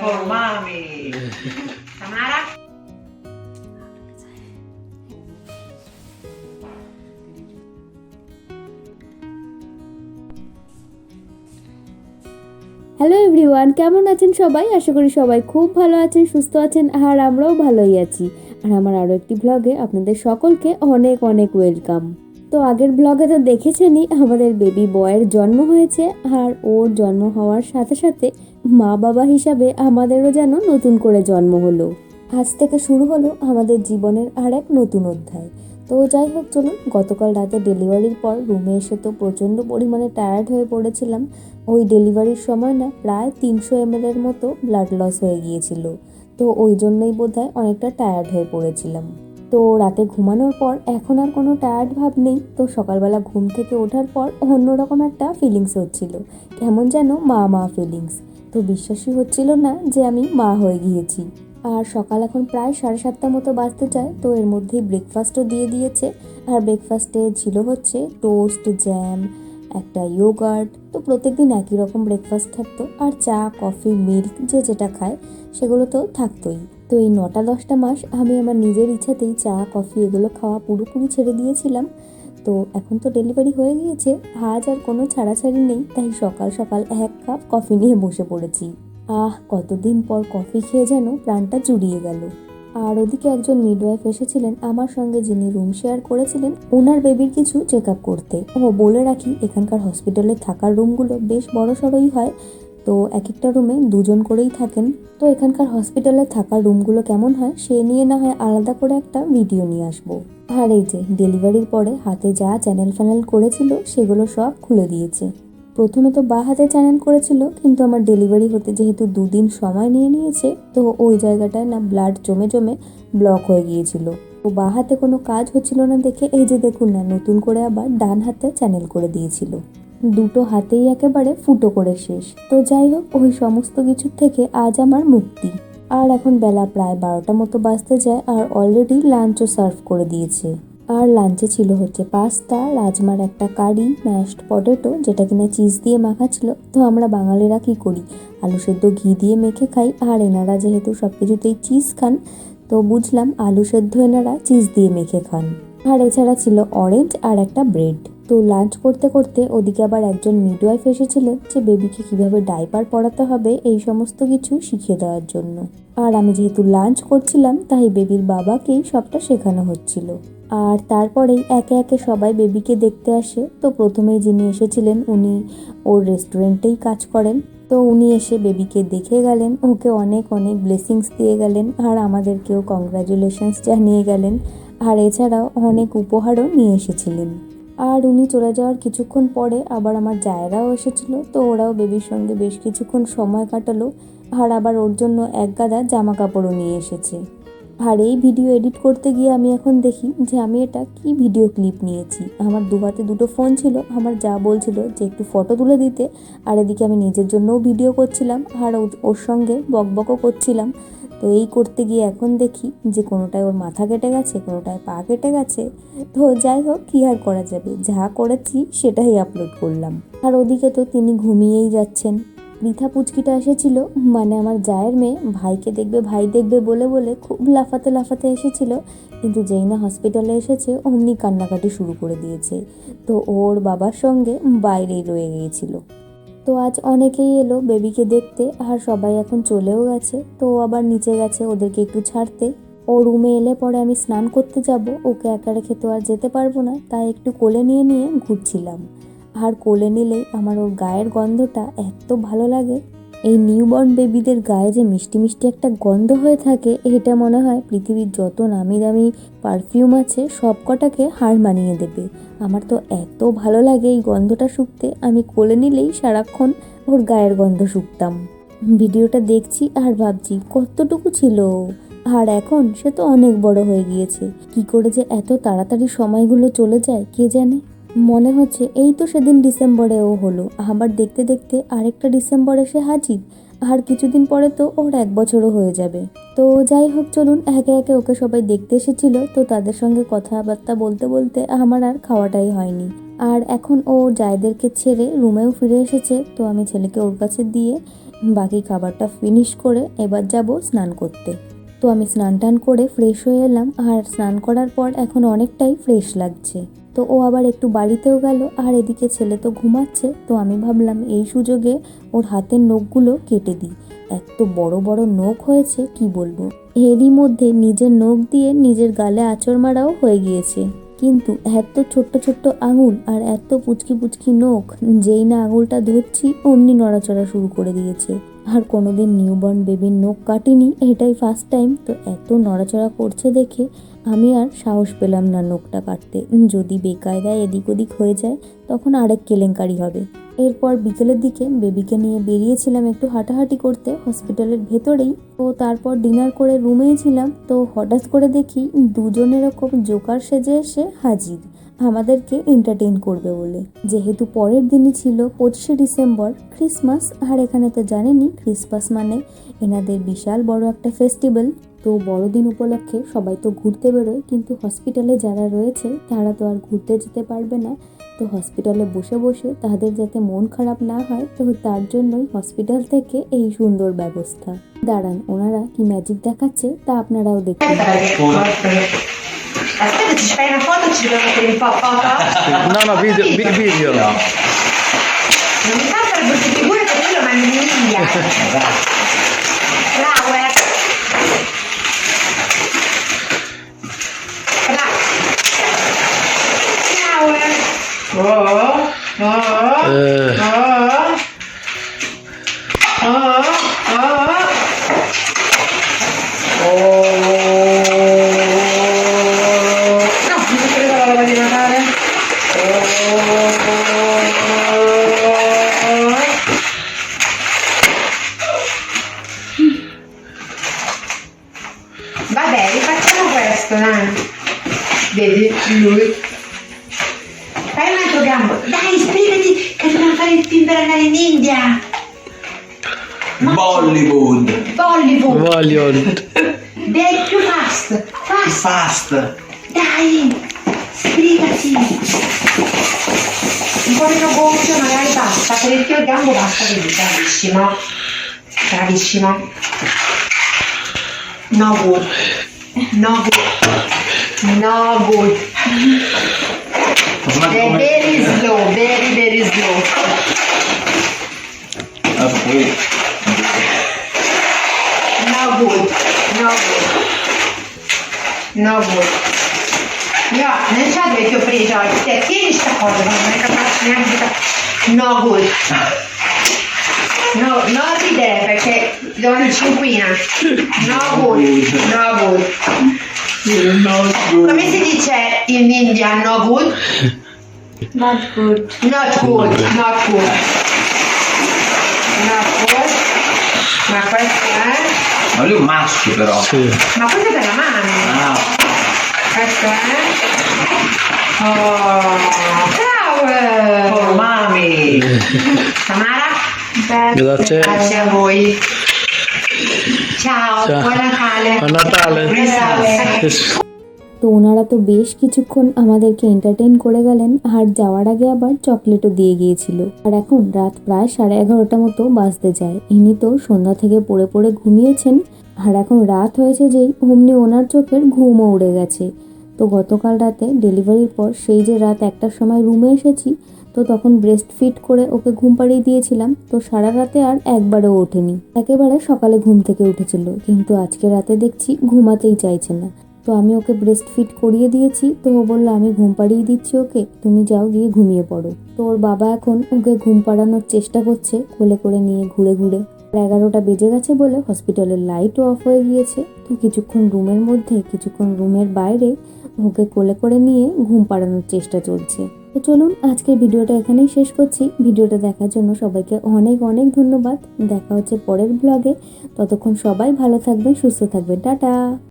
For mommy. Tamara? Hello everyone কেমন আছেন সবাই আশা করি সবাই খুব ভালো আছেন সুস্থ আছেন আর আমরাও ভালোই আছি আর আমার আরও একটি ব্লগে আপনাদের সকলকে অনেক অনেক ওয়েলকাম তো আগের ব্লগে তো দেখেছেনই, আমাদের বেবি বয়ের জন্ম হয়েছে আর ওর জন্ম হওয়ার সাথে সাথে মা বাবা হিসাবে আমাদেরও যেন নতুন করে জন্ম হলো। আজ থেকে শুরু হলো আমাদের জীবনের আর এক নতুন অধ্যায়। তো যাই হোক, চলুন, গতকাল রাতে ডেলিভারির পর রুমে এসে তো প্রচণ্ড পরিমাণে টায়ার্ড হয়ে পড়েছিলাম। ওই ডেলিভারির সময় না, প্রায় তিনশো এম এর মতো ব্লাড লস হয়ে গিয়েছিল। তো ওই জন্যই বোধহয় অনেকটা টায়ার্ড হয়ে পড়েছিলাম। তো রাতে ঘুমানোর পর এখন আর কোনো টায়ার্ড ভাব নেই। তো সকালবেলা ঘুম থেকে ওঠার পর অন্যরকম একটা ফিলিংস হচ্ছিল। কেমন যেন মা মা ফিলিংস তো বিশ্বাসই হচ্ছিল না যে আমি মা হয়ে গিয়েছি। আর সকাল এখন প্রায় সাড়ে সাতটা মতো বাজতে চায় তো এর মধ্যেই ব্রেকফাস্টও দিয়ে দিয়েছে। আর ব্রেকফাস্টে ছিল হচ্ছে টোস্ট জ্যাম একটা ইয়োগার্ট তো প্রত্যেকদিন একই রকম ব্রেকফাস্ট থাকতো। আর চা কফি মিল্ক যে যেটা খায়, সেগুলো তো থাকতোই। তো এই নটা দশটা মাস আমি আমার নিজের ইচ্ছাতেই চা, কফি এগুলো খাওয়া পুরোপুরি ছেড়ে দিয়েছিলাম। তো এখন তো ডেলিভারি হয়ে গিয়েছে। আজ আর কোনো ছাড়াছাড়ি নেই, তাই সকাল সকাল এক কাপ কফি নিয়ে বসে পড়েছি। আহ, কতদিন পর কফি খেয়ে যেন প্রাণটা জুড়িয়ে গেল। আর ওদিকে একজন মিডওয়াইফ এসেছিলেন আমার সঙ্গে, যিনি রুম শেয়ার করেছিলেন, ওনার বেবির কিছু চেক করতে। ও বলে রাখি, এখানকার হসপিটালে থাকার রুমগুলো বেশ বড় সড়ই হয়। তো এক একটা রুমে দুজন করেই থাকেন। তো এখানকার হসপিটালে থাকার রুমগুলো কেমন হয়, সে নিয়ে না হয় আলাদা করে একটা ভিডিও নিয়ে আসব। আর এই যে ডেলিভারির পরে হাতে যা চ্যানেল ফ্যানেল করেছিল, সেগুলো সব খুলে দিয়েছে। প্রথমে তো বা হাতে চ্যানেল করেছিল, কিন্তু আমার ডেলিভারি হতে যেহেতু দুদিন সময় নিয়ে নিয়েছে, তো ওই জায়গাটায় না ব্লাড জমে জমে ব্লক হয়ে গিয়েছিল। তো বা হাতে কোনো কাজ হচ্ছিল না দেখে এই যে দেখুন না, নতুন করে আবার ডান হাতে চ্যানেল করে দিয়েছিল। দুটো হাতেই একেবারে ফুটো করে শেষ। তো যাই হোক, ওই সমস্ত কিছুর থেকে আজ আমার মুক্তি। আর এখন বেলা প্রায় বারোটা মতো বাজতে যায় আর অলরেডি লাঞ্চও সার্ভ করে দিয়েছে। আর লাঞ্চে ছিল হচ্ছে পাস্তা রাজমার একটা কারি ম্যাশড পটেটো যেটা কিনা চিজ দিয়ে মাখা ছিল। তো আমরা বাঙালিরা কি করি? আলু সেদ্ধ ঘি দিয়ে মেখে খাই। আর এনারা যেহেতু সব কিছুতেই চিজ খান, তো বুঝলাম আলু সেদ্ধ এনারা চিজ দিয়ে মেখে খান। আর এছাড়া ছিল অরেঞ্জ আর একটা ব্রেড তো লাঞ্চ করতে করতে ওদিকে আবার একজন মিডওয়াইফ এসেছিলেন যে বেবিকে কীভাবে ডাইপার পড়াতে হবে, এই সমস্ত কিছু শিখিয়ে দেওয়ার জন্য। আর আমি যেহেতু লাঞ্চ করছিলাম, তাই বেবির বাবাকেই সবটা শেখানো হচ্ছিল। আর তারপরেই একে একে সবাই বেবিকে দেখতে আসে। তো প্রথমেই যিনি এসেছিলেন, উনি ওর রেস্টুরেন্টেই কাজ করেন। তো উনি এসে বেবিকে দেখে গেলেন, ওকে অনেক অনেক ব্লেসিংস দিয়ে গেলেন, আর আমাদেরকেও কংগ্রাচুলেশনস জানিয়ে গেলেন। আর এছাড়াও অনেক উপহারও নিয়ে এসেছিলেন। আর উনি চলে যাওয়ার কিছুক্ষণ পরে আবার আমার জায়রাও এসেছিল, তো ওরাও বেবির সঙ্গে বেশ কিছুক্ষণ সময় কাটালো আর আবার ওর জন্য এক গাদা জামা কাপড়ও নিয়ে এসেছে। আর এই ভিডিও এডিট করতে গিয়ে আমি এখন দেখি যে আমি এটা কি ভিডিও ক্লিপ নিয়েছি। আমার দু হাতে দুটো ফোন ছিল, আমার যা বলছিল যে একটু ফটো তুলে দিতে, আর এদিকে আমি নিজের জন্যও ভিডিও করছিলাম, আর ওর সঙ্গে বকবকও করছিলাম। তো এই করতে গিয়ে এখন দেখি যে কোনোটায় ওর মাথা কেটে গেছে, কোনোটায় পা কেটে গেছে। তো যাই হোক, কী আর করা যাবে? যা করেছি সেটাই আপলোড করলাম। আর ওদিকে তো তিনি ঘুমিয়েই যাচ্ছেন। পৃথা পুচকিটা এসেছিল মানে আমার জায়ের মেয়ে, ভাইকে দেখবে, ভাই দেখবে বলে বলে খুব লাফাতে লাফাতে এসেছিল। কিন্তু যেই না হসপিটালে এসেছে, অমনি কান্নাকাটি শুরু করে দিয়েছে। তো ওর বাবার সঙ্গে বাইরেই রয়ে গিয়েছিল। তো আজ অনেকেই এলো বেবিকে দেখতে, আর সবাই এখন চলেও গেছে। তো আবার নিচে গেছে ওদেরকে একটু ছাড়তে। ও রুমে এলে পরে আমি স্নান করতে যাব। ওকে একা রেখে তো আর যেতে পারব না, তাই একটু কোলে নিয়ে নিয়ে ঘুরছিলাম। আর কোলে নিলেই আমার ওর গায়ের গন্ধটা এত ভালো লাগে। এই নিউবর্ন বেবিদের গায়ে যে মিষ্টি মিষ্টি একটা গন্ধ হয়ে থাকে, এটা মনে হয় পৃথিবীর যত নামি দামি পারফিউম আছে সব কটাকে হার মানিয়ে দেবে। আমার তো এত ভালো লাগে এই গন্ধটা শুকতে, আমি কোলে নিলেই সারাক্ষণ ওর গায়ের গন্ধ শুকতাম। ভিডিওটা দেখছি আর ভাবছি, কতটুকু ছিল। আর এখন সে তো অনেক বড় হয়ে গিয়েছে। কি করে যে এত তাড়াতাড়ি সময়গুলো চলে যায়, কে জানে? মনে হচ্ছে এই তো সেদিন ডিসেম্বরে ও হলো। আবার দেখতে দেখতে আরেকটা ডিসেম্বর এসে হাজির। আর কিছুদিন পরে তো ওর এক বছরও হয়ে যাবে। তো যাই হোক, চলুন, একে একে ওকে সবাই দেখতে এসেছিল। তো তাদের সঙ্গে কথাবার্তা বলতে বলতে আমার আর খাওয়াটাই হয়নি। আর এখন ও জায়দেরকে ছেড়ে রুমেও ফিরে এসেছে। তো আমি ছেলেকে ওর কাছে দিয়ে বাকি খাবারটা ফিনিশ করে এবার যাব স্নান করতে। তো আমি স্নান টান করে ফ্রেশ হয়ে এলাম। আর স্নান করার পর এখন অনেকটাই ফ্রেশ লাগছে। তো ও আবার একটু বাড়িতেও গেল, আর এদিকে ছেলে তো ঘুমাচ্ছে, তো আমি ভাবলাম এই সুযোগে ওর হাতের নখগুলো কেটে দিই। এত বড় বড় নখ হয়েছে, কি বলব? এরই মধ্যে নিজের নখ দিয়ে নিজের গালে আঁচড় মারাও হয়ে গিয়েছে। কিন্তু এত ছোট্ট ছোট্ট আঙুল আর এত পুচকি পুচকি নখ, যেই না আঙুলটা ধরছি, অমনি নড়াচড়া শুরু করে দিয়েছে। আর কোনোদিন নিউবর্ন বেবির নখ কাটিনি, এটাই ফার্স্ট টাইম তো এত নড়াচড়া করছে দেখে আমি আর সাহস পেলাম না নখটা কাটতে। যদি বেকায়দায় এদিক ওদিক হয়ে যায়, তখন আরেক কেলেঙ্কারি হবে। এরপর বিকেলের দিকে বেবিকে নিয়ে বেরিয়েছিলাম একটু হাঁটাহাঁটি করতে হসপিটালের ভেতরেই। তো তারপর ডিনার করে রুমেই ছিলাম। তো হঠাৎ করে দেখি দুজন এরকম জোকার সেজে এসে হাজির। আমাদেরকে এন্টারটেইন করবে বলে। যেহেতু পরের দিনই ছিল পঁচিশে ডিসেম্বর ক্রিসমাস আর এখানে তো জানেনই ক্রিসমাস মানে এনাদের বিশাল বড় একটা ফেস্টিভ্যাল তো বড়দিন উপলক্ষে সবাই তো ঘুরতে বেরোয়, কিন্তু হসপিটালে যারা রয়েছে, তারা তো আর ঘুরতে যেতে পারবে না। তো হসপিটালে বসে বসে তাদের যাতে মন খারাপ না হয়, তো তার জন্যই হসপিটাল থেকে এই সুন্দর ব্যবস্থা। দাঁড়ান, ওনারা কি ম্যাজিক দেখাচ্ছে তা আপনারাও দেখতে দেখুন Aspetta, ci fai una foto, ci dobbiamo mettere un po' foto? No, no, video, vi- video. Non mi fa fare brutte figure perché io lo mando in India. Bravo, eh. Bravo. Ciao, eh. Oh, oh, Eh, Oh. Vabbè, rifacciamo questo, dai. Vedi, lui. Fai un altro gambo. Dai, spiegati che dobbiamo fare il film per andare in India. Bollywood. Bollywood. voglio. Dai, più fast. Fast. Fast. Dai, sbrigati. Un po' meno gonfio magari basta, per il gambo basta così, bravissimo. Bravissimo. No good. No good. No good. Come- Very slow, very very slow. Ah, poi- No good. No good. No good. Ya ne şerbeti yapacağız. Tepkiye işte koydum. Ne kadar ne kadar. No good. No, no ti deve perché danno il cinquina. No good. No good. Come si dice in India no good? Not good. Not good. Not good. Not good. Ma questo è... Ma lui è un maschio però. Sì. Ma questo è per la mano. Ah. Oh, oh mami. Grazie. Grazie a voi. Ciao, Ciao. buon Natale. Buon Natale. তো ওনারা তো বেশ কিছুক্ষণ আমাদেরকে entertain করে গেলেন আর যাওয়ার আগে আবার চকলেটও দিয়ে গিয়েছিল আর এখন রাত প্রায় সাড়ে এগারোটা মতো বাজতে যায় ইনি তো সন্ধ্যা থেকে পড়ে পড়ে ঘুমিয়েছেন আর এখন রাত হয়েছে যেই অমনি ওনার চোখের ঘুমও উড়ে গেছে তো গতকাল রাতে ডেলিভারির পর সেই যে রাত একটার সময় রুমে এসেছি, তো তখন ব্রেস্ট ফিট করে ওকে ঘুম পাড়িয়ে দিয়েছিলাম। তো সারা রাতে আর একবারও ওঠেনি। একেবারে সকালে ঘুম থেকে উঠেছিল, কিন্তু আজকে রাতে দেখছি ঘুমাতেই চাইছে না। তো আমি ওকে ব্রেস্ট ফিট করিয়ে দিয়েছি, তো ও বলল, আমি ঘুম পাড়িয়ে দিচ্ছি ওকে, তুমি যাও গিয়ে ঘুমিয়ে পড়ো। তো ওর বাবা এখন ওকে ঘুম পাড়ানোর চেষ্টা করছে, কোলে করে নিয়ে ঘুরে ঘুরে। এগারোটা বেজে গেছে বলে হসপিটালের লাইটও অফ হয়ে গিয়েছে। তো কিছুক্ষণ রুমের মধ্যে, কিছুক্ষণ রুমের বাইরে ওকে কোলে করে নিয়ে ঘুম পাড়ানোর চেষ্টা চলছে। তো চলুন আজকের ভিডিওটা এখানেই শেষ করছি। ভিডিওটা দেখার জন্য সবাইকে অনেক অনেক ধন্যবাদ। দেখা হচ্ছে পরের ব্লগে ততক্ষণ সবাই ভালো থাকবেন, সুস্থ থাকবেন। টাটা!